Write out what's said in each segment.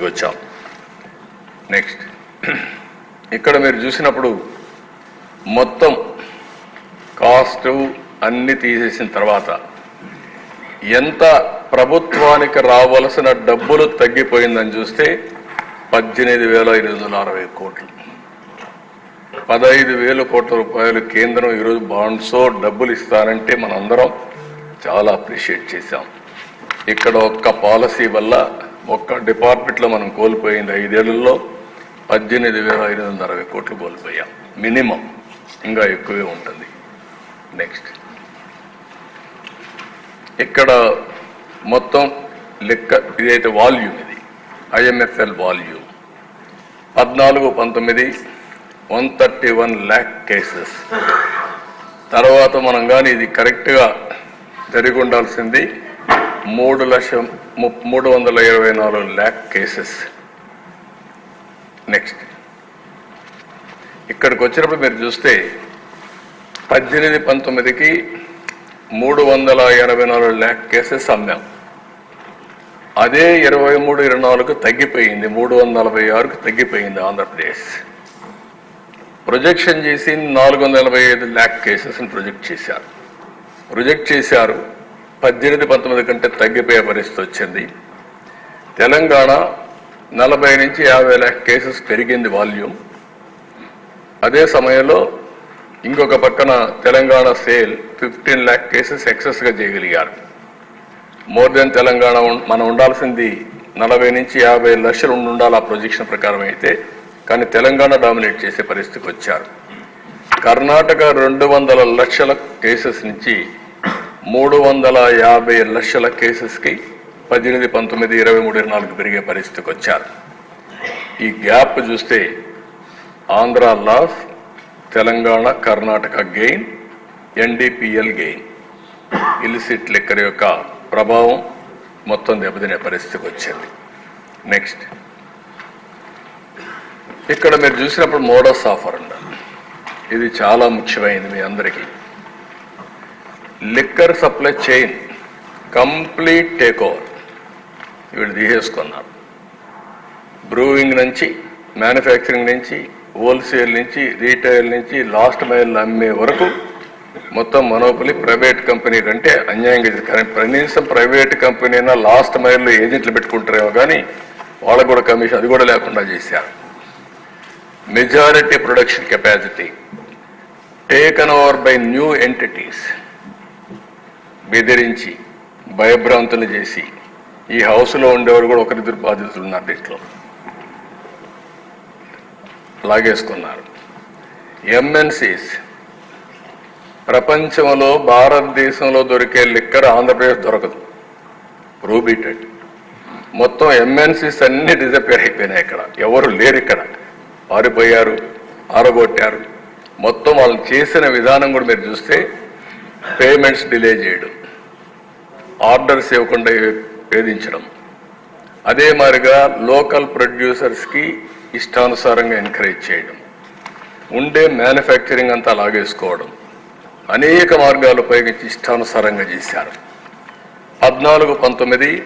పరిస్థితికి వచ్చాం నెక్స్ట్ ఇక్కడ మీరు చూసినప్పుడు మొత్తం కాస్ట్ అన్ని తీసేసిన తర్వాత ఎంత ప్రభుత్వానికి రావలసిన డబ్బులు తగ్గిపోయిందని చూస్తే పద్దెనిమిది వేల ఎనిమిది వందల అరవై కోట్లు. పదహైదు వేల కోట్ల రూపాయలు కేంద్రం ఈరోజు బాండ్సో డబ్బులు ఇస్తారంటే మనందరం చాలా అప్రిషియేట్ చేశాం. ఇక్కడ ఒక్క పాలసీ వల్ల ఒక్క డిపార్ట్మెంట్లో మనం కోల్పోయింది ఐదేళ్ళలో పద్దెనిమిది వేల ఐదు వందల అరవై కోట్లు కోల్పోయాం. మినిమం. ఇంకా ఎక్కువే ఉంటుంది. నెక్స్ట్ ఇక్కడ మొత్తం లెక్క ఇదైతే వాల్యూమ్ ఇది. IMFL volume. పద్నాలుగు పంతొమ్మిది one thirty one lakh cases. తర్వాత మనం కానీ ఇది కరెక్ట్గా జరిగి ఉండాల్సింది మూడు లక్ష ము- మూడు వందల ఇరవై నాలుగు ల్యాక్ కేసెస్. నెక్స్ట్ ఇక్కడికి వచ్చినప్పుడు మీరు చూస్తే పద్దెనిమిది పంతొమ్మిదికి మూడు వందల ఎనభై నాలుగు ల్యాక్ కేసెస్ అమ్మాం. అదే ఇరవై మూడు ఇరవై నాలుగు తగ్గిపోయింది. మూడు వందల నలభై ఆరుకు తగ్గిపోయింది ఆంధ్రప్రదేశ్. ప్రొజెక్షన్ చేసి నాలుగు వందల నలభై ఐదు ల్యాక్ కేసెస్ని ప్రొజెక్ట్ చేశారు. ప్రొజెక్ట్ చేశారు. పద్దెనిమిది పంతొమ్మిది కంటే తగ్గిపోయే పరిస్థితి వచ్చింది. తెలంగాణ నలభై నుంచి యాభై ల్యాక్ కేసెస్ పెరిగింది వాల్యూమ్. అదే సమయంలో ఇంకొక పక్కన Telangana sale fifteen lakh cases ఎక్సెస్గా చేయగలిగారు. మోర్ దెన్ తెలంగాణ మనం ఉండాల్సింది నలభై నుంచి యాభై లక్షలు ఉండాలి ఆ ప్రొజెక్షన్ ప్రకారం అయితే కానీ తెలంగాణ డామినేట్ చేసే పరిస్థితికి వచ్చారు. కర్ణాటక రెండు వందల లక్షల కేసెస్ నుంచి మూడు వందల యాభై లక్షల కేసెస్కి పద్దెనిమిది పంతొమ్మిది ఇరవై మూడు ఇరవై నాలుగు పెరిగే పరిస్థితికి వచ్చారు. ఈ గ్యాప్ చూస్తే Andhra loss Telangana Karnataka gain NDPL gain. Illicit liquor యొక్క ప్రభావం మొత్తం దెబ్బతినే పరిస్థితికి వచ్చింది. నెక్స్ట్. ఇక్కడ మీరు చూసినప్పుడు మోడస్ ఆఫర్ ఉండాలి. ఇది చాలా ముఖ్యమైనది మీ అందరికీ. Liquor supply chain complete take over వీళ్ళు తీసేసుకున్నారు. బ్రూయింగ్ నుంచి మ్యానుఫ్యాక్చరింగ్ నుంచి హోల్సేల్ నుంచి రీటైల్ నుంచి లాస్ట్ మైల్ అమ్మే వరకు మొత్తం మనోపలి ప్రైవేట్ కంపెనీ కంటే అన్యాయంగా కానీ కనీసం ప్రైవేట్ కంపెనీ అయినా లాస్ట్ మైల్లో ఏజెంట్లు పెట్టుకుంటారేమో కానీ వాళ్ళకు కూడా కమిషన్ అది కూడా లేకుండా చేశారు. Majority production capacity taken over by new entities బెదిరించి భయభ్రాంతులు చేసి ఈ హౌస్లో ఉండేవారు కూడా ఒకరిద్దరు బాధితులు ఉన్నారు దీంట్లో. లాగేసుకున్నారు. ఎంఎన్సీస్ ప్రపంచంలో భారతదేశంలో దొరికే లిక్కర్ ఆంధ్రప్రదేశ్ దొరకదు. రూబీటెడ్ మొత్తం ఎంఎన్సీస్ అన్ని డిజపేర్ అయిపోయినాయి ఇక్కడ. ఎవరు లేరు ఇక్కడ. పారిపోయారు ఆరగొట్టారు. మొత్తం వాళ్ళు చేసిన విధానం కూడా మీరు చూస్తే పేమెంట్స్ డిలే చేయడం. ఆర్డర్స్ ఇవ్వకుండా వేధించడం. అదే మాదిరిగా లోకల్ ప్రొడ్యూసర్స్కి ఇష్టానుసారంగా ఎంకరేజ్ చేయడం. ఉండే మ్యానుఫ్యాక్చరింగ్ అంతా లాగేసుకోవడం. అనేక మార్గాలు ఉపయోగించి ఇష్టానుసారంగా చేశారు. పద్నాలుగు పంతొమ్మిది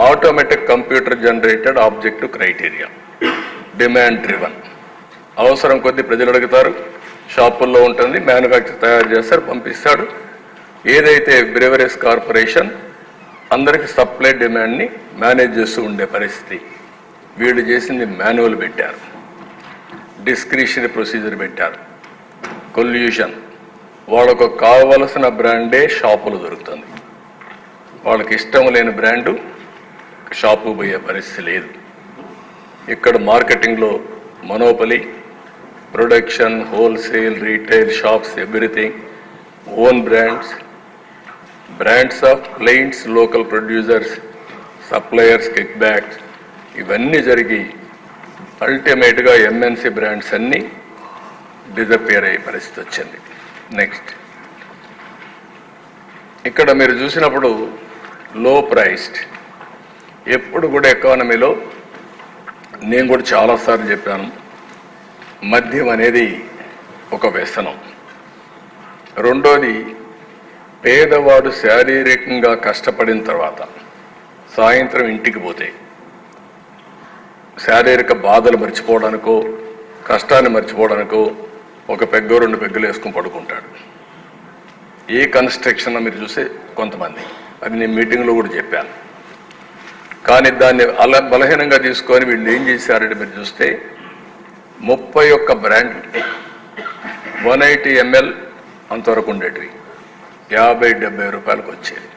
automatic computer generated objective criteria. Demand driven. అవసరం కొద్దీ ప్రజలు అడుగుతారు షాపుల్లో ఉంటుంది మ్యానుఫ్యాక్చర్ తయారు చేస్తారు పంపిస్తాడు. ఏదైతే బ్రెవరీస్ కార్పొరేషన్ అందరికి సప్లై డిమాండ్ని మేనేజ్ చేస్తూ ఉండే పరిస్థితి. వీళ్ళు చేసింది మాన్యువల్ పెట్టారు. డిస్క్రిషనరీ ప్రొసీజర్ పెట్టారు. కొల్యూషన్. వాళ్ళకు కావలసిన బ్రాండే షాపులు దొరుకుతుంది. వాళ్ళకి ఇష్టం లేని బ్రాండు షాపు పోయే పరిస్థితి లేదు. ఇక్కడ మార్కెటింగ్లో monopoly production wholesale retail shops everything own brands brands of clients local producers suppliers kickbacks ఇవన్నీ జరిగి అల్టిమేట్గా ఎంఎన్సి బ్రాండ్స్ అన్నీ డిజపేర్ అయ్యే పరిస్థితి వచ్చింది. నెక్స్ట్ ఇక్కడ మీరు చూసినప్పుడు లో ప్రైస్డ్ ఎప్పుడు కూడా ఎకానమీలో నేను కూడా చాలాసార్లు చెప్పాను మద్యం అనేది ఒక వ్యసనం. రెండోది పేదవాడు శారీరకంగా కష్టపడిన తర్వాత సాయంత్రం ఇంటికి పోతే శారీరక బాధలు మర్చిపోవడానికో కష్టాన్ని మర్చిపోవడానికో ఒక పెగ్గో రెండు పెగ్గులు వేసుకుని పడుకుంటాడు. ఏ కన్స్ట్రక్షన్ మీరు చూస్తే కొంతమంది. అది నేను మీటింగ్లో కూడా చెప్పాను. కానీ దాన్ని అల బలహీనంగా తీసుకొని వీళ్ళు ఏం చేశారంటే మీరు చూస్తే ముప్పై ఒక్క బ్రాండ్ వన్ ఎయిటీ ఎంఎల్ అంతవరకు ఉండేటివి. యాభై డెబ్బై రూపాయలకు వచ్చేది.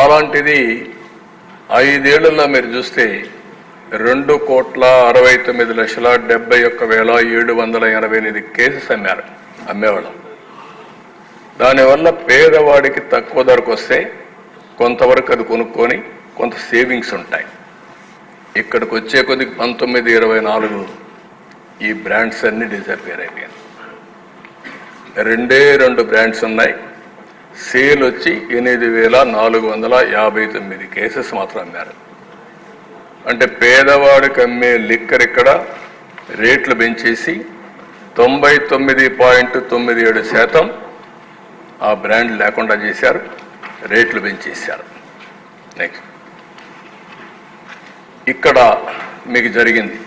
అలాంటిది ఐదేళ్ళలో మీరు చూస్తే రెండు కోట్ల అరవై తొమ్మిది లక్షల డెబ్బై ఒక్క వేల ఏడు వందల ఎనభై ఎనిమిది కేసెస్ అమ్మారు అమ్మేవాళ్ళం. దానివల్ల పేదవాడికి తక్కువ ధరకు వస్తే కొంతవరకు అది కొనుక్కొని కొంత సేవింగ్స్ ఉంటాయి. ఇక్కడికి వచ్చే కొద్దికి పంతొమ్మిది ఇరవై నాలుగు ఈ బ్రాండ్స్ అన్ని డిజర్వేర్ అయిపోయాయి రెండే రెండు బ్రాండ్స్ ఉన్నాయి. సేల్ వచ్చి ఎనిమిది వేల నాలుగు వందల యాభై తొమ్మిది కేసెస్ మాత్రం అమ్మారు. అంటే పేదవాడికి అమ్మే లిక్కర్ ఇక్కడ రేట్లు పెంచేసి తొంభై తొమ్మిది పాయింట్ తొమ్మిది ఏడు శాతం ఆ బ్రాండ్ లేకుండా చేశారు రేట్లు పెంచేశారు. నెక్స్ట్ ఇక్కడ మీకు జరిగింది.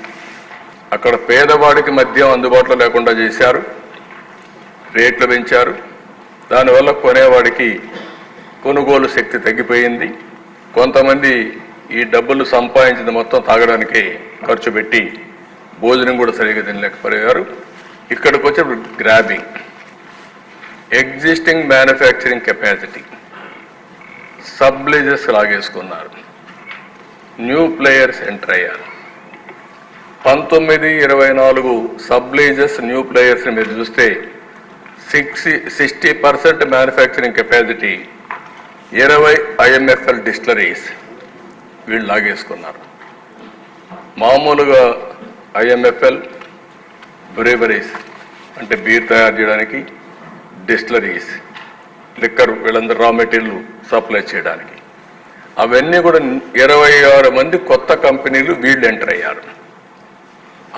అక్కడ పేదవాడికి మద్యం అందుబాటులో లేకుండా చేశారు. రేట్లు పెంచారు. దానివల్ల కొనేవాడికి కొనుగోలు శక్తి తగ్గిపోయింది. కొంతమంది ఈ డబ్బులు సంపాదించింది మొత్తం తాగడానికి ఖర్చు పెట్టి భోజనం కూడా సరిగా తినలేకపోయారు. ఇక్కడికి వచ్చే grabbing. Existing manufacturing capacity subleases లాగేసుకున్నారు. New players enter అయ్యారు. పంతొమ్మిది ఇరవై నాలుగు సబ్లేజెస్ న్యూ ప్లేయర్స్ని మీరు చూస్తే sixty sixty percent manufacturing capacity ఇరవై ఐఎంఎఫ్ఎల్ డిస్టిలరీస్ వీళ్ళు లాగేసుకున్నారు. మామూలుగా ఐఎంఎఫ్ఎల్ బ్రేవరీస్ అంటే బీర్ తయారు చేయడానికి డిస్టిలరీస్ లిక్కర్ వీళ్ళందరూ రా మెటీరియల్ సప్లై చేయడానికి. అవన్నీ కూడా ఇరవై ఆరు మంది కొత్త కంపెనీలు వీళ్ళు ఎంటర్ అయ్యారు.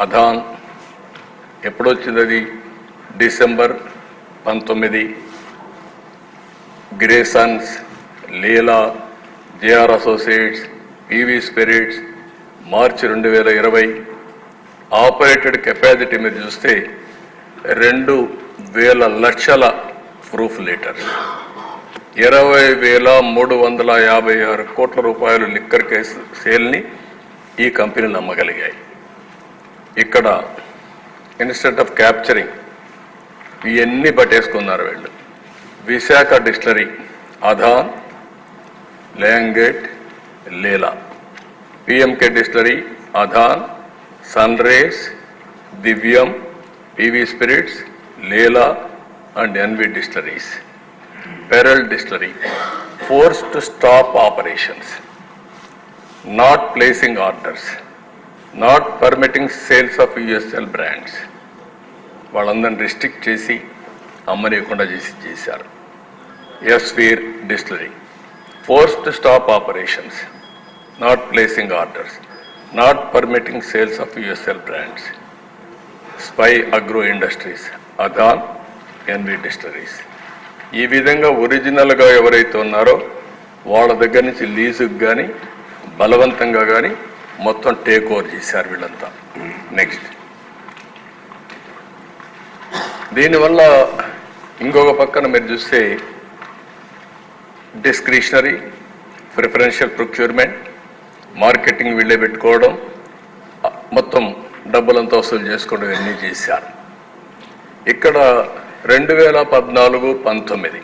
అదాన్ ఎప్పుడొచ్చింది అది? డిసెంబర్ పంతొమ్మిది. Graysons Leela JR associates PV spirits మార్చి రెండు వేల ఇరవై. ఆపరేటెడ్ కెపాసిటీ మీద చూస్తే రెండు వేల లక్షల ప్రూఫ్ లీటర్. ఇరవై వేల మూడు వందల యాభై ఆరు కోట్ల రూపాయలు లిక్కర్ కేసు సేల్ని ఈ కంపెనీలు నమ్మగలిగాయి. ఇక్కడ ఇన్స్టెంట్ ఆఫ్ క్యాప్చరింగ్ ఇవన్నీ పట్టేసుకున్నారు వీళ్ళు. Visakha distillery Adan లేంగేట్ Leela. PMK distillery Adan sun rays Divyam PV spirits Leela and NV distilleries. Pearl distillery force to stop operations. Not placing orders. Not permitting sales of USL brands. వాళ్ళందరిని restrict చేసి అమ్మనీయకుండా చేసి చేశారు. SVR distillery force to stop operations not placing orders not permitting sales of USL brands SPY agro industries Adan NV distilleries ఈ విధంగా ఒరిజినల్గా ఎవరైతే ఉన్నారో వాళ్ళ దగ్గర నుంచి లీజుకు కానీ బలవంతంగా కానీ మొత్తం టేక్ ఓవర్ చేశారు వీళ్ళంతా. నెక్స్ట్ దీనివల్ల ఇంకొక పక్కన మీరు చూస్తే డిస్క్రిషనరీ ప్రిఫరెన్షియల్ ప్రొక్యూర్మెంట్ మార్కెటింగ్ వీళ్ళే పెట్టుకోవడం మొత్తం డబ్బులంతా వసూలు చేసుకోవడం ఇవన్నీ చేశారు. ఇక్కడ రెండు వేల పద్నాలుగు పంతొమ్మిది